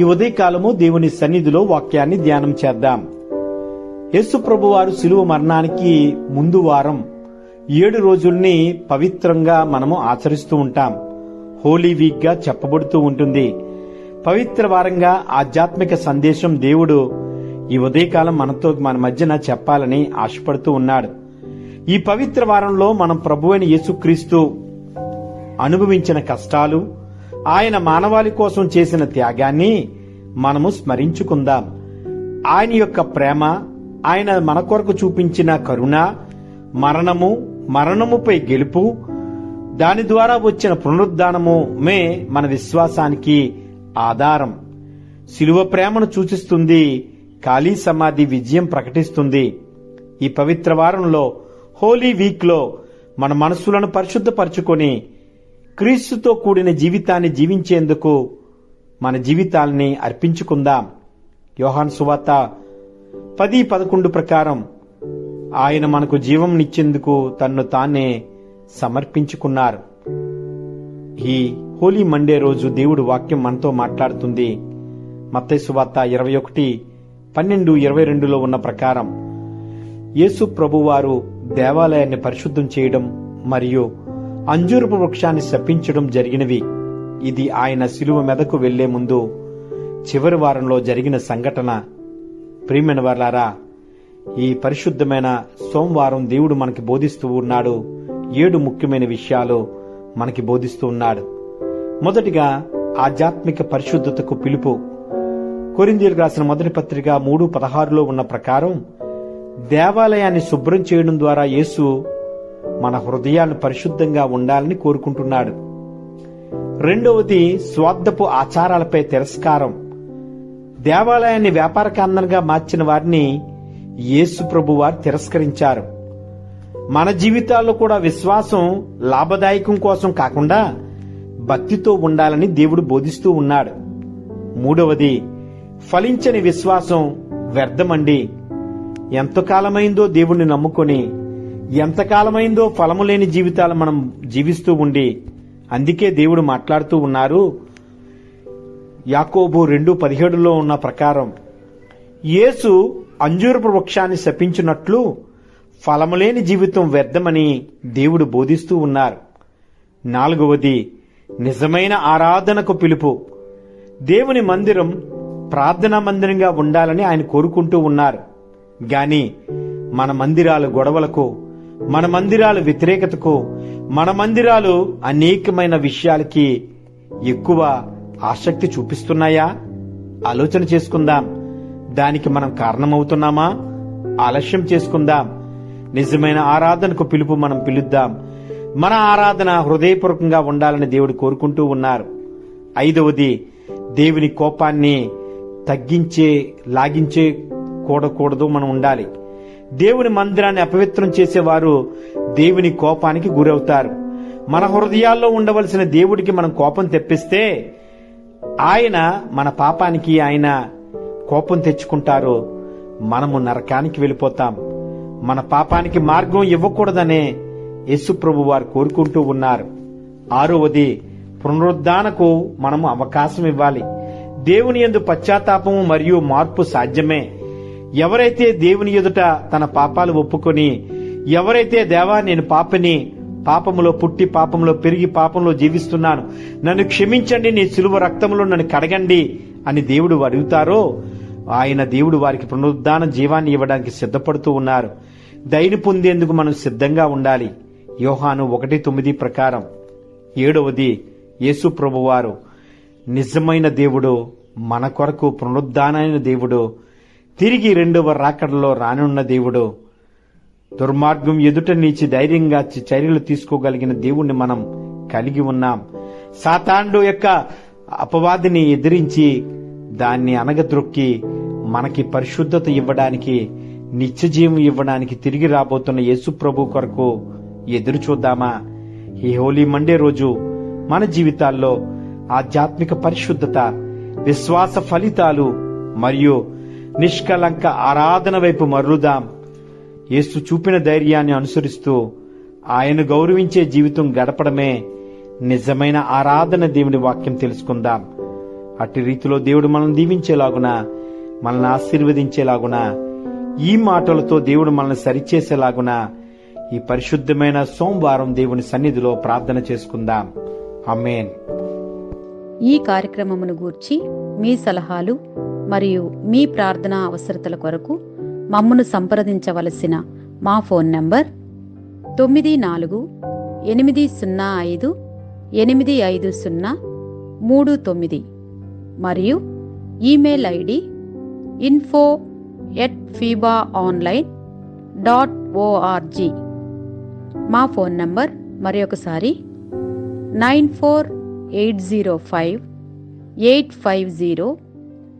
ఈ ఉదయకాలము దేవుని సన్నిధిలో వాక్యాన్ని ధ్యానం చేద్దాం. యేసు ప్రభువారు శిలువ మరణానికి ముందు వారం ఏడు రోజుల్ని పవిత్రంగా మనము ఆచరిస్తూ ఉంటాం. హోలీ వీక్గా చెప్పబడుతూ ఉంటుంది. పవిత్ర వారంగా ఆధ్యాత్మిక సందేశం దేవుడు ఈ ఉదయకాలం మనతో మన మధ్యన చెప్పాలని ఆశపడుతూ ఉన్నాడు. ఈ పవిత్ర వారంలో మనం ప్రభువైన యేసుక్రీస్తు అనుభవించిన కష్టాలు ఆయన మానవాళి కోసం చేసిన త్యాగాన్ని మనము స్మరించుకుందాం. ఆయన యొక్క ప్రేమ ఆయన మన కొరకు చూపించిన కరుణ మరణము మరణముపై గెలుపు దాని ద్వారా వచ్చిన పునరుద్ధానము మే మన విశ్వాసానికి ఆధారం. శిలువ ప్రేమను సూచిస్తుంది ఖాళీ సమాధి విజయం ప్రకటిస్తుంది. ఈ పవిత్ర వారంలో హోలీ వీక్లో మన మనస్సులను పరిశుద్ధపరచుకొని క్రీస్తుతో కూడిన జీవితాన్ని జీవించేందుకు మన జీవితాల్ని అర్పించుకుందాం. యోహాన్ సువార్త పది పదకొండు ప్రకారం ఆయన మనకు జీవంనిచ్చేందుకు తన్ను తానే సమర్పించుకున్నారు. ఈ హోలీ మండే రోజు దేవుడు వాక్యం మనతో మాట్లాడుతుంది. మత్తయి సువార్త ఇరవై ఒకటి పన్నెండు ఇరవై రెండులో ఉన్న ప్రకారం యేసు ప్రభువారు దేవాలయాన్ని పరిశుద్ధం చేయడం మరియు అంజూరపు వృక్షాన్ని శపించడం జరిగినవి. ఇది ఆయన శిలువ మెదకు వెళ్ళే ముందు చివరి వారంలో జరిగిన సంఘటన. ప్రియమైన వార్లారా ఈ పరిశుద్ధమైన సోమవారం దేవుడు మనకి బోధిస్తూ ఉన్నాడు. ఏడు ముఖ్యమైన విషయాలు మనకి బోధిస్తూ ఉన్నాడు. మొదటిగా ఆధ్యాత్మిక పరిశుద్ధతకు పిలుపు. కొరిందీలు రాసిన మొదటి పత్రిక మూడు పదహారులో ఉన్న ప్రకారం దేవాలయాన్ని శుభ్రం చేయడం ద్వారా యేసు మన హృదయాలు పరిశుద్ధంగా ఉండాలని కోరుకుంటున్నాడు. రెండవది స్వార్థపు ఆచారాలపై తిరస్కారం. దేవాలయాన్ని వ్యాపార కేంద్రంగా మార్చిన వారిని యేసు ప్రభు వారు తిరస్కరించారు. మన జీవితాల్లో కూడా విశ్వాసం లాభదాయకం కోసం కాకుండా భక్తితో ఉండాలని దేవుడు బోధిస్తూ ఉన్నాడు. మూడవది ఫలించని విశ్వాసం వ్యర్థమండి. ఎంతకాలమైందో దేవుణ్ణి నమ్ముకొని ఎంతకాలమైందో ఫలము లేని జీవితాలు మనం జీవిస్తూ ఉండి అందుకే దేవుడు మాట్లాడుతూ ఉన్నారు. యాకోబు రెండు పదిహేడులో ఉన్న ప్రకారం యేసు అంజూరపు వృక్షాన్ని శపించినట్లు ఫలములేని జీవితం వ్యర్థమని దేవుడు బోధిస్తూ ఉన్నారు. నాలుగవది నిజమైన ఆరాధనకు పిలుపు. దేవుని మందిరం ప్రార్థనా మందిరంగా ఉండాలని ఆయన కోరుకుంటూ ఉన్నారు. గాని మన మందిరాలు గొడవలకు మన మందిరాలు వ్యతిరేకతకు మన మందిరాలు అనేకమైన విషయాలకి ఎక్కువ ఆసక్తి చూపిస్తున్నాయా? ఆలోచన చేసుకుందాం. దానికి మనం కారణమవుతున్నామా? ఆలస్యం చేసుకుందాం. నిజమైన ఆరాధనకు పిలుపు మనం పిలుద్దాం. మన ఆరాధన హృదయపూర్వకంగా ఉండాలని దేవుడు కోరుకుంటూ ఉన్నారు. ఐదవది దేవుని కోపాన్ని తగ్గించే లాగించే కూడకూడదు మనం ఉండాలి. దేవుని మందిరాన్ని అపవిత్రం చేసేవారు దేవుని కోపానికి గురవుతారు. మన హృదయాల్లో ఉండవలసిన దేవుడికి మనం కోపం తెప్పిస్తే ఆయన మన పాపానికి ఆయన కోపం తెచ్చుకుంటారు. మనము నరకానికి వెళ్ళిపోతాం. మన పాపానికి మార్గం ఇవ్వకూడదనే యేసుప్రభు వారు కోరుకుంటూ ఉన్నారు. ఆరవది పునరుద్ధానకు మనము అవకాశం ఇవ్వాలి. దేవుని యందు పశ్చాత్తాపము మరియు మార్పు సాధ్యమే. ఎవరైతే దేవుని ఎదుట తన పాపాలు ఒప్పుకొని ఎవరైతే దేవా నేను పాపని పాపములో పుట్టి పాపంలో పెరిగి పాపంలో జీవిస్తున్నాను నన్ను క్షమించండి నీ సులువ రక్తంలో నన్ను కడగండి అని దేవుడు అడుగుతారో ఆయన దేవుడు వారికి పునరుద్ధాన జీవాన్ని ఇవ్వడానికి సిద్ధపడుతూ ఉన్నారు. దయని పొందేందుకు మనం సిద్ధంగా ఉండాలి. యోహాను ఒకటి తొమ్మిది ప్రకారం. ఏడవది యేసు ప్రభువారు నిజమైన దేవుడు మన కొరకు పునరుద్ధానైన దేవుడు తిరిగి రెండవ రాకడలో రానున్న దేవుడు దుర్మార్గం ఎదుట నీచి ధైర్యంగా చర్యలు తీసుకోగలిగిన దేవుణ్ణి మనం కలిగి ఉన్నాం. సాతాండు యొక్క అపవాదిని ఎదిరించి దాన్ని అనగద్రొక్కి మనకి పరిశుద్ధత ఇవ్వడానికి నిత్యజీవం ఇవ్వడానికి తిరిగి రాబోతున్న యేసు ప్రభు కొరకు ఎదురు చూద్దామా? ఈ హోలీ మండే రోజు మన జీవితాల్లో ఆధ్యాత్మిక పరిశుద్ధత విశ్వాస ఫలితాలు మరియు నిష్కలంక ఆరాధన వైపు మర్రుదాం. యేసు చూపిన ధైర్యాన్ని అనుసరిస్తూ ఆయన గౌరవించే జీవితం గడపడమే నిజమైన ఆరాధన దేవుని వాక్యం తెలుసుకుందాం. అట్టి రీతిలో దేవుడు మనల్ని దీవించేలాగున మనల్ని ఆశీర్వదించేలాగున ఈ మాటలతో దేవుడు మనల్ని సరిచేసేలాగున ఈ పరిశుద్ధమైన సోమవారం దేవుని సన్నిధిలో ప్రార్థన చేసుకుందాం. అమ్మేన్ ఈ కార్యక్రమమును గూర్చి మీ సలహాలు మరియు మీ ప్రార్థనా అవసరతల కొరకు మమ్మను సంప్రదించవలసిన మా ఫోన్ నంబర్ తొమ్మిది నాలుగు ఎనిమిది సున్నా ఐదు ఎనిమిది ఐదు సున్నా మూడు తొమ్మిది. మరియు email ID info at FIBA online dot org మా ఫోన్ నంబర్ మరి ఒకసారి nine four eight zero five eight five zero